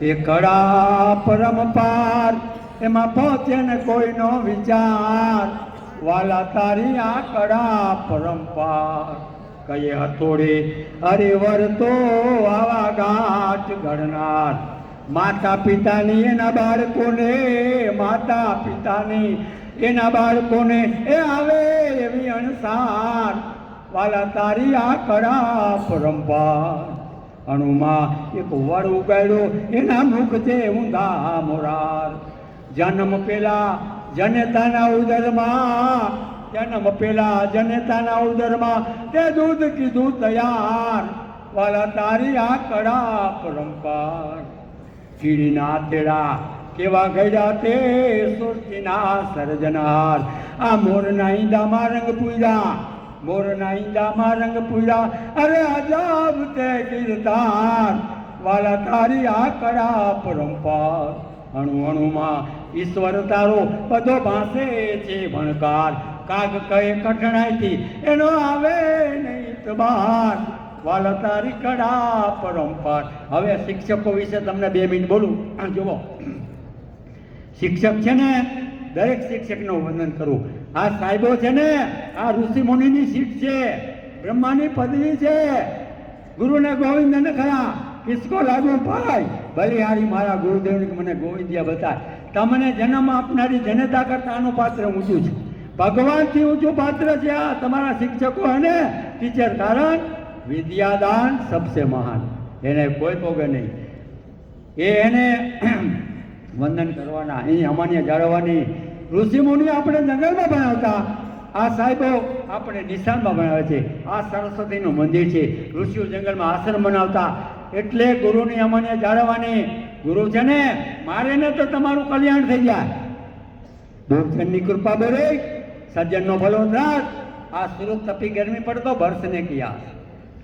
એ કળા પરમ પાર, એમાં પહોંચે ને કોઈનો વિચાર. વાલા તારી આ કળા પરમ પાર. કયે હથોડે અરે વરતો આવા ગાંઠ ગણનાર. માતા પિતાની એના બાળકોને, માતા પિતાની, એના બાળકોને એ આવે એવી અણસાર. વાલા તારી આ કળા પરંપાર અણુમાં એક વડ ઉગાડ્યો. એના મુખ છે ઊંધા મોરાર. જન્મ પેલા જનેતાના ઉદરમાં, જન્મ પેલા જનેતાના ઉદરમાં તે દૂધ કીધું તૈયાર. વાલા તારી આ કડા પરંપાર. ચીડીના તેડા કેવા ગયડા તે સૃષ્ટિના સર્જનાર આ મોરના ઈંડામાં રંગ પૂજા મોરના ઈંડામાં રંગ પૂજા અરે અજાબ તે કીર્તાર વાલા તારી આ કળા પરંપાર. અણુ અણુમાં ઈશ્વર તારો બધો ભાસે છે ભણકાર. કાગ કહે કઠણાઈથી એનો આવે નહીં તબાર વાલા તારી કળા પરંપાર. હવે શિક્ષકો વિશે તમને બે મિનિટ બોલું. જુઓ. શિક્ષક છે ને, દરેક શિક્ષકનું વંદન કરવું આ સાહેબો છે ને આ ઋષિ મુનિની સીટ છે, બ્રહ્માની પદવી છે. ગુરુને ગોવિંદને ખરા, કિસકો લાગુ ભાઈ, બલિહારી મારા ગુરુદેવને મને ગોવિંદિયા બતાય. તમને જન્મ આપનારી જનતા કરતા આનું પાત્ર ઊંચું છે. ભગવાનથી ઊંચું પાત્ર છે આ તમારા શિક્ષકો અને ટીચર કારણ વિદ્યાદાન સબસે મહાન. એને કોઈ પોગે નહીં. એ એને વંદન કરવાના. એ અમાન્ય જાળવવાની ઋષિમુનિ આપણે જંગલમાં ભણાવતા. આ સાહેબો આપણે નિશાનમાં ભણાવે છે. આ સરસ્વતીનું મંદિર છે. ઋષિઓ જંગલમાં આશ્રમ બનાવતા એટલે ગુરુની અમને જાળવવાની. ગુરુ છે ને, મારે ને તો તમારું કલ્યાણ થઈ જાય. દુર્જનની કૃપા બોલે સજ્જનનો ભલો રાત આ સુરત તપી ગરમી પડતો ભરસને કિયા.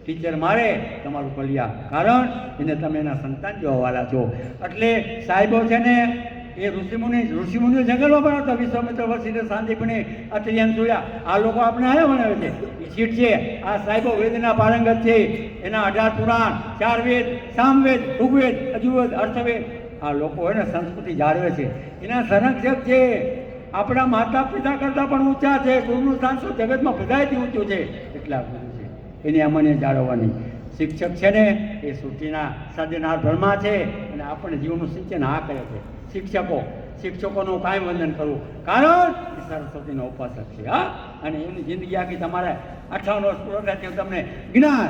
ટીચર મારે, તમારું કલ્યાણ. કારણ, એને તમે એના સંતાન જોવાવાળા છો. એટલે સાહેબો છે ને એ ઋષિમુનિ ઋષિમુનિ જંગલમાં પણ હતા વિશ્વામિત્ર વસીને શાંતિપણે અત્રિયાન જોયા. આ લોકો આપણે આવ્યા ભણાવે છે. એ સીટ છે. આ સાહેબો વેદના પારંગત છે. એના અઢાર પુરાણ ચાર વેદ સામવેદ, ઋગ્વેદ, અજુવેદ, અર્થવેદ. આ લોકો એને સંસ્કૃતિ જાળવે છે. એના સંરક્ષક છે. આપણા માતા પિતા કરતાં પણ ઊંચા છે. ગુરુનું સ્થાન શું જગતમાં બધાયથી ઊંચું છે. એટલા ગુરુ છે. એની અમને જાળવવાની. શિક્ષક છે ને, એ સૃષ્ટિના સર્જનાર બ્રહ્મા છે અને આપણે જીવનનું સિંચન આ કરે છે. શિક્ષકો, શિક્ષકોનું કાંઈ વંદન કરવું. કારણ એ સરસ્વતીનો ઉપાસક છે, હા? અને એમની જિંદગી આખી તમારે અઠાવન વર્ષ પૂરો થાય તમને જ્ઞાન,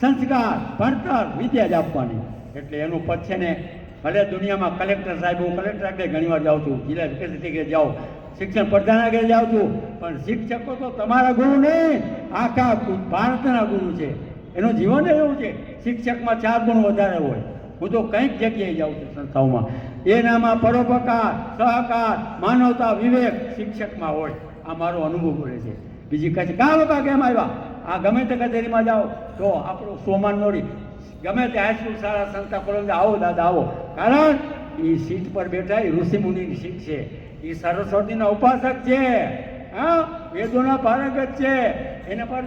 સંસ્કાર, ભણતર, વિદ્યા જ આપવાની. એટલે એનું પદ છે ને, ભલે દુનિયામાં કલેક્ટર સાહેબ, હું કલેક્ટર આગળ ઘણીવાર જાઉં છું, જિલ્લા વિકાસ અધિકારી જાઉં, શિક્ષણ પ્રધાન આગળ જાઉં છું, પણ શિક્ષકો તો તમારા ગુરુ નહીં આખા ભારતના ગુરુ છે. એનું જીવન એવું છે, શિક્ષકમાં ચાર ગુણ વધારે હોય. હું તો કંઈક જગ્યાએ જાઉં છું સંસ્થાઓમાં. એનામાં પરોપકાર, સહકાર, માનવતા, વિવેક શિક્ષકમાં હોય. આ મારો અનુભવ બોલે છે. બીજી કચ્છ કા બાપા, કેમ આવ્યા? આ ગમે તે કચેરીમાં જાઓ તો આપણું સોમાન નોડી ગમે તે હાઈસ્કૂલ શાળા, સંસ્થા કોલેજ આવો દાદા, આવો. કારણ એ સીટ પર બેઠા એ ઋષિમુનિની સીટ છે. એ સરસ્વતીના ઉપાસક છે. હા, વેદોના પારંગત છે. એના પર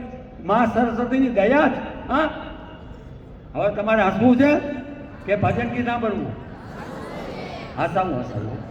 માં સરસ્વતીની દયા જ, હા? હવે તમારે હસવું છે કે ભજન ગીત સાંભળવું? હસાવું હસાવું